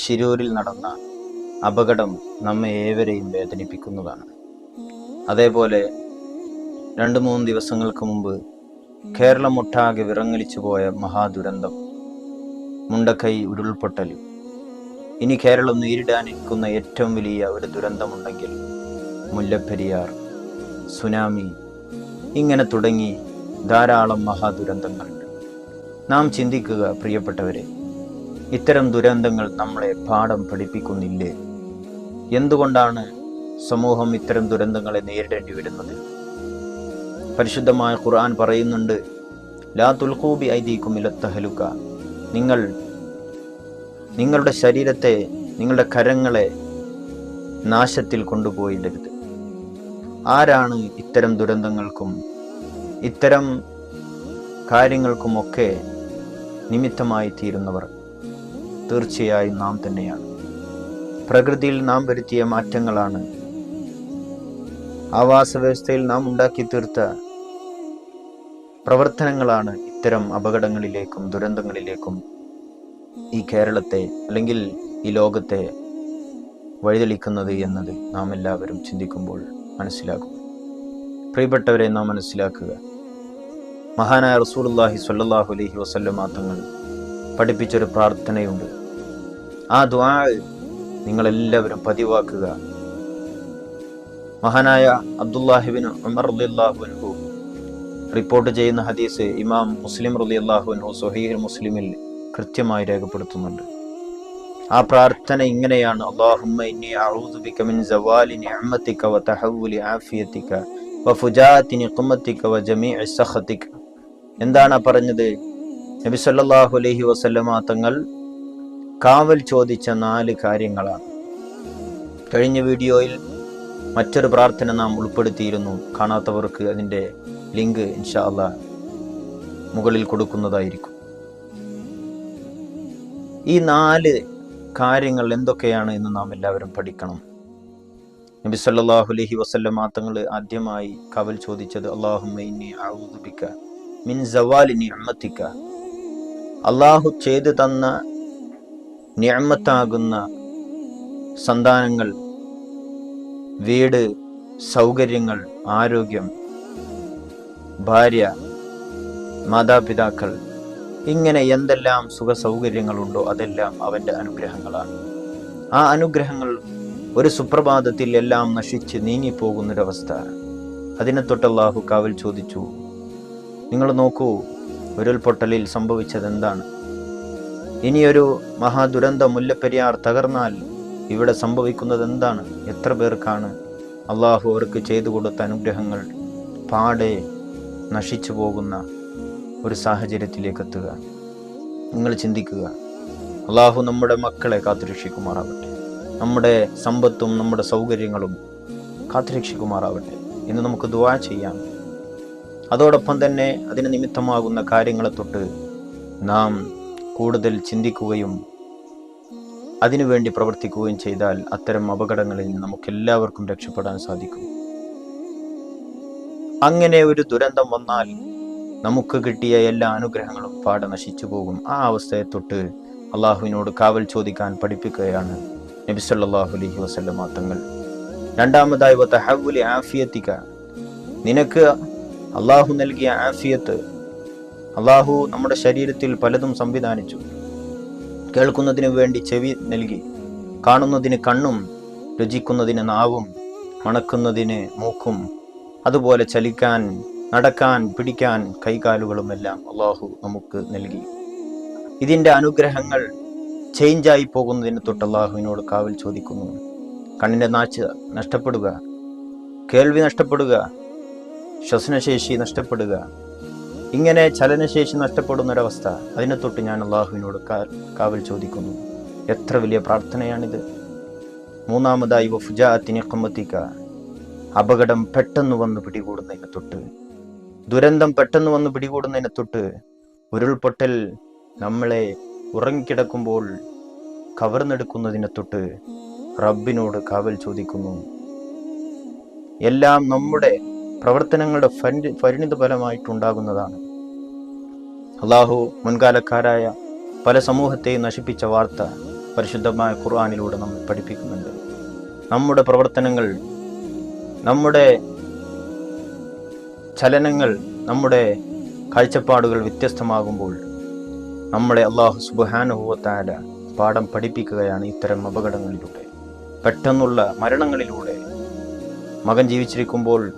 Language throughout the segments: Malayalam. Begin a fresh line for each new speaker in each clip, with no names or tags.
ശിരൂരിൽ നടന്ന അപകടം നമ്മെ ഏവരെയും വേദനിപ്പിക്കുന്നതാണ്. അതേപോലെ രണ്ട് മൂന്ന് ദിവസങ്ങൾക്ക് മുമ്പ് കേരളമൊട്ടാകെ വിറങ്ങലിച്ചു പോയ മഹാദുരന്തം മുണ്ടക്കൈ ഉരുൾപൊട്ടൽ ഇനി കേരളം നേരിടാനിരിക്കുന്ന ഏറ്റവും വലിയ ഒരു ദുരന്തമുണ്ടെങ്കിൽ മുല്ലപ്പെരിയാർ സുനാമി ഇങ്ങനെ തുടങ്ങി ധാരാളം മഹാദുരന്തങ്ങളുണ്ട്. നാം ചിന്തിക്കുക പ്രിയപ്പെട്ടവരെ ഇത്തരം ദുരന്തങ്ങൾ നമ്മളെ പാഠം പഠിപ്പിക്കുന്നില്ലേ? എന്തുകൊണ്ടാണ് സമൂഹം ഇത്തരം ദുരന്തങ്ങളെ നേരിടേണ്ടി വരുന്നത്? പരിശുദ്ധമായ ഖുർആൻ പറയുന്നുണ്ട് ലാ തുൽഖൂബി ഐദീക്കും ഇലത്തഹലുക്ക നിങ്ങൾ നിങ്ങളുടെ ശരീരത്തെ നിങ്ങളുടെ കരങ്ങളെ നാശത്തിൽ കൊണ്ടുപോയിടരുത്. ആരാണ് ഇത്തരം ദുരന്തങ്ങൾക്കും ഇത്തരം കാര്യങ്ങൾക്കുമൊക്കെ നിമിത്തമായി തീരുന്നവർ? തീർച്ചയായും നാം തന്നെയാണ്. പ്രകൃതിയിൽ നാം വരുത്തിയ മാറ്റങ്ങളാണ്. ആവാസ വ്യവസ്ഥയിൽ നാം ഉണ്ടാക്കി തീർത്ത പ്രവർത്തനങ്ങളാണ് ഇത്തരം അപകടങ്ങളിലേക്കും ദുരന്തങ്ങളിലേക്കും ഈ കേരളത്തെ അല്ലെങ്കിൽ ഈ ലോകത്തെ വഴിതെളിക്കുന്നത് എന്നത് നാം എല്ലാവരും ചിന്തിക്കുമ്പോൾ മനസ്സിലാക്കും പ്രിയപ്പെട്ടവരെ നാം മനസ്സിലാക്കുക. മഹാനായ റസൂലുള്ളാഹി സല്ലാഹു അലൈഹി വസല്ലം തങ്ങൾ പഠിപ്പിച്ചൊരു പ്രാർത്ഥനയുണ്ട്. ആ ദ്വാ നിങ്ങളെല്ലാവരും പതിവാക്കുക. മഹാനായ അബ്ദുല്ലാഹിബിൻ ഉമർ റളിയല്ലാഹു റിപ്പോർട്ട് ചെയ്യുന്ന ഹദീസ് ഇമാം മുസ്ലിം റളിയല്ലാഹു അൻഹു സ്വഹീഹ് മുസ്ലിമിൽ കൃത്യമായി രേഖപ്പെടുത്തുന്നുണ്ട്. ആ പ്രാർത്ഥന ഇങ്ങനെയാണ്. ഇന്നി മിൻ നിഅമതിക ആഫിയതിക നിഖമതിക സഖതിക എന്താണ് പറഞ്ഞത്? നബി സല്ലല്ലാഹു അലൈഹി വസല്ലമ തങ്ങൾ കാവൽ ചോദിച്ച നാല് കാര്യങ്ങളാണ്. കഴിഞ്ഞ വീഡിയോയിൽ മറ്റൊരു പ്രാർത്ഥന നാം ഉൾപ്പെടുത്തിയിരുന്നു. കാണാത്തവർക്ക് അതിന്റെ ലിങ്ക് ഇൻഷാല്ല മുകളിൽ കൊടുക്കുന്നതായിരിക്കും. ഈ നാല് കാര്യങ്ങൾ എന്തൊക്കെയാണ് എന്ന് നാം എല്ലാവരും പഠിക്കണം. നബി സല്ലല്ലാഹു അലൈഹി വസല്ലമ മാത്തങ്ങൾ ആദ്യമായി കവൽ ചോദിച്ചത് ബിക മിൻ അള്ളാഹു ചെയ്തു തന്ന നിഅമത്താകുന്ന സന്താനങ്ങൾ വീട് സൗകര്യങ്ങൾ ആരോഗ്യം ഭാര്യ മാതാപിതാക്കൾ ഇങ്ങനെ എന്തെല്ലാം സുഖ സൗകര്യങ്ങളുണ്ടോ അതെല്ലാം അവന്റെ അനുഗ്രഹങ്ങളാണ്. ആ അനുഗ്രഹങ്ങൾ ഒരു സുപ്രഭാതത്തിൽ എല്ലാം നശിച്ച് നീങ്ങിപ്പോകുന്നൊരവസ്ഥ. അതിനെ തൊട്ട് അള്ളാഹു കാവൽ ചോദിച്ചു നിങ്ങൾ നോക്കൂ ഉരുൾപൊട്ടലിൽ സംഭവിച്ചത് എന്താണ് ഇനിയൊരു മഹാദുരന്തം മുല്ലപ്പെരിയാർ തകർന്നാൽ ഇവിടെ സംഭവിക്കുന്നത് എന്താണ് എത്ര പേർക്കാണ് അള്ളാഹു അവർക്ക് ചെയ്തു കൊടുത്ത അനുഗ്രഹങ്ങൾ പാടെ നശിച്ചു പോകുന്ന ഒരു സാഹചര്യത്തിലേക്ക് എത്തുക? നിങ്ങൾ ചിന്തിക്കുക. അള്ളാഹു നമ്മുടെ മക്കളെ കാത്തുരക്ഷിക്കുമാറാവട്ടെ. നമ്മുടെ സമ്പത്തും നമ്മുടെ സൗകര്യങ്ങളും കാത്തുരക്ഷിക്കുമാറാവട്ടെ എന്ന് നമുക്ക് ദുവാ ചെയ്യാം. അതോടൊപ്പം തന്നെ അതിന് നിമിത്തമാകുന്ന കാര്യങ്ങളെ തൊട്ട് നാം കൂടുതൽ ചിന്തിക്കുകയും അതിനുവേണ്ടി പ്രവർത്തിക്കുകയും ചെയ്താൽ അത്തരം അപകടങ്ങളിൽ നിന്ന് നമുക്ക് എല്ലാവർക്കും രക്ഷപ്പെടാൻ സാധിക്കും. അങ്ങനെ ഒരു ദുരന്തം വന്നാൽ നമുക്ക് കിട്ടിയ എല്ലാ അനുഗ്രഹങ്ങളും പാടെ നശിച്ചു പോകും. ആ അവസ്ഥയെ തൊട്ട് അള്ളാഹുവിനോട് കാവൽ ചോദിക്കാൻ പഠിപ്പിക്കുകയാണ് നബി അലഹി വസല്ലമ തങ്ങൾ. രണ്ടാമതായി നിനക്ക് അള്ളാഹു നൽകിയ ആഫിയത്ത് അള്ളാഹു നമ്മുടെ ശരീരത്തിൽ പലതും സംവിധാനിച്ചു. കേൾക്കുന്നതിന് വേണ്ടി ചെവി നൽകി കാണുന്നതിന് കണ്ണും രുചിക്കുന്നതിന് നാവും മണക്കുന്നതിന് മൂക്കും അതുപോലെ ചലിക്കാൻ നടക്കാൻ പിടിക്കാൻ കൈകാലുകളുമെല്ലാം അള്ളാഹു നമുക്ക് നൽകി. ഇതിന്റെ അനുഗ്രഹങ്ങൾ ചേഞ്ചായി പോകുന്നതിന് തൊട്ട് അള്ളാഹുവിനോട് കാവൽ ചോദിക്കുന്നു. കണ്ണിന്റെ നാച്ച് നഷ്ടപ്പെടുക കേൾവി നഷ്ടപ്പെടുക ശ്വസനശേഷി നഷ്ടപ്പെടുക ഇങ്ങനെ ചലനശേഷി നഷ്ടപ്പെടുന്നൊരവസ്ഥ. അതിനെ തൊട്ട് ഞാൻ അള്ളാഹുവിനോട് കാവൽ ചോദിക്കുന്നു. എത്ര വലിയ പ്രാർത്ഥനയാണിത്. മൂന്നാമതായി വഫുജാത്തിനെ കമ്മത്തിക്ക അപകടം പെട്ടെന്ന് വന്ന് പിടികൂടുന്നതിനെ തൊട്ട്. ദുരന്തം പെട്ടെന്ന് വന്ന് പിടികൂടുന്നതിനെ തൊട്ട് ഉരുൾപൊട്ടൽ നമ്മളെ ഉറങ്ങിക്കിടക്കുമ്പോൾ കവർന്നെടുക്കുന്നതിനെ തൊട്ട് റബ്ബിനോട് കാവൽ ചോദിക്കുന്നു. എല്ലാം നമ്മുടെ പ്രവർത്തനങ്ങളുടെ പരിണിത ഫലമായിട്ടുണ്ടാകുന്നതാണ് അള്ളാഹു മുൻകാലക്കാരായ പല സമൂഹത്തെയും നശിപ്പിച്ച വാർത്ത പരിശുദ്ധമായ ഖുർആാനിലൂടെ നമ്മെ പഠിപ്പിക്കുന്നുണ്ട്. നമ്മുടെ പ്രവർത്തനങ്ങൾ നമ്മുടെ ചലനങ്ങൾ നമ്മുടെ കാഴ്ചപ്പാടുകൾ വ്യത്യസ്തമാകുമ്പോൾ നമ്മളെ അള്ളാഹു സുബാനുഭവത്താല പാഠം പഠിപ്പിക്കുകയാണ് ഇത്തരം അപകടങ്ങളിലൂടെ. പെട്ടെന്നുള്ള മരണങ്ങളിലൂടെ മകൻ ജീവിച്ചിരിക്കുമ്പോൾ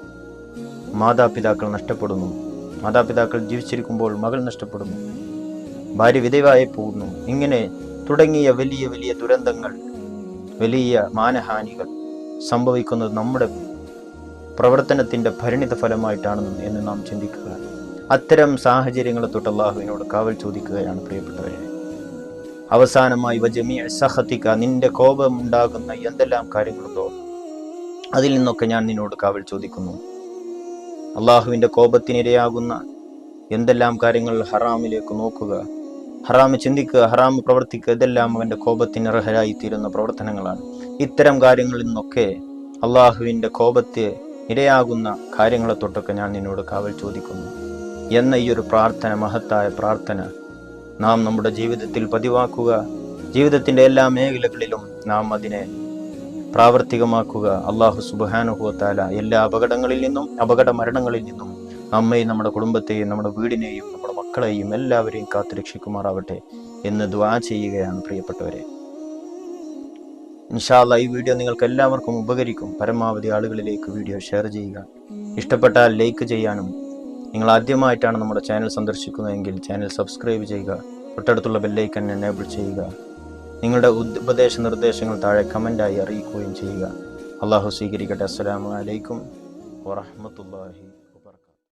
മാതാപിതാക്കൾ നഷ്ടപ്പെടുന്നു. മാതാപിതാക്കൾ ജീവിച്ചിരിക്കുമ്പോൾ മകൾ നഷ്ടപ്പെടുന്നു. ഭാര്യ വിധവായി പോകുന്നു. ഇങ്ങനെ തുടങ്ങിയ വലിയ വലിയ ദുരന്തങ്ങൾ വലിയ മാനഹാനികൾ സംഭവിക്കുന്നത് നമ്മുടെ പ്രവർത്തനത്തിന്റെ പരിണിത ഫലമായിട്ടാണ് എന്ന് നാം ചിന്തിക്കുക. അത്തരം സാഹചര്യങ്ങളെ തൊട്ട് അള്ളാഹുവിനോട് കാവൽ ചോദിക്കുകയാണ് പ്രിയപ്പെട്ടവരെ. അവസാനമായി വജമിയ സഹത്തിക്ക നിന്റെ കോപം ഉണ്ടാകുന്ന എന്തെല്ലാം കാര്യങ്ങളുണ്ടോ? അതിൽ നിന്നൊക്കെ ഞാൻ നിന്നോട് കാവൽ ചോദിക്കുന്നു. അള്ളാഹുവിന്റെ കോപത്തിനിരയാകുന്ന എന്തെല്ലാം കാര്യങ്ങൾ ഹറാമിലേക്ക് നോക്കുക ഹറാമ് ചിന്തിക്കുക ഹറാമ് പ്രവർത്തിക്കുക ഇതെല്ലാം അവന്റെ കോപത്തിന് അർഹരായി തീരുന്ന പ്രവർത്തനങ്ങളാണ്. ഇത്തരം കാര്യങ്ങളിൽ നിന്നൊക്കെ അള്ളാഹുവിന്റെ കോപത്തെ ഇരയാകുന്ന കാര്യങ്ങളെ തൊട്ടൊക്കെ ഞാൻ നിന്നോട് കാവൽ ചോദിക്കുന്നു. എന്ന ഈ ഒരു പ്രാർത്ഥന മഹത്തായ പ്രാർത്ഥന നാം നമ്മുടെ ജീവിതത്തിൽ പതിവാക്കുക. ജീവിതത്തിന്റെ എല്ലാ മേഖലകളിലും നാം അതിനെ പ്രാവർത്തികമാക്കുക. അള്ളാഹു സുബാനുഭവത്താല എല്ലാ അപകടങ്ങളിൽ നിന്നും അപകട മരണങ്ങളിൽ നിന്നും നമ്മയും നമ്മുടെ കുടുംബത്തെയും നമ്മുടെ വീടിനെയും നമ്മുടെ മക്കളെയും എല്ലാവരെയും കാത്തു രക്ഷിക്കുമാറാവട്ടെ എന്ന് ദ്വാ ചെയ്യുകയാണ് പ്രിയപ്പെട്ടവരെ. ഇൻഷാല്ല ഈ വീഡിയോ നിങ്ങൾക്ക് എല്ലാവർക്കും ഉപകരിക്കും. പരമാവധി ആളുകളിലേക്ക് വീഡിയോ ഷെയർ ചെയ്യുക. ഇഷ്ടപ്പെട്ടാൽ ലൈക്ക് ചെയ്യാനും നിങ്ങൾ ആദ്യമായിട്ടാണ് നമ്മുടെ ചാനൽ സന്ദർശിക്കുന്നതെങ്കിൽ ചാനൽ സബ്സ്ക്രൈബ് ചെയ്യുക. തൊട്ടടുത്തുള്ള ബെല്ലൈക്കൻ എനേബിൾ ചെയ്യുക. നിങ്ങളുടെ ഉപദേശ നിർദ്ദേശങ്ങൾ താഴെ കമന്റായി അറിയിക്കുകയും ചെയ്യുക. അള്ളാഹു സ്വീകരിക്കട്ടെ. അസ്സലാമു അലൈക്കും വറഹ്മത്തുള്ളാഹി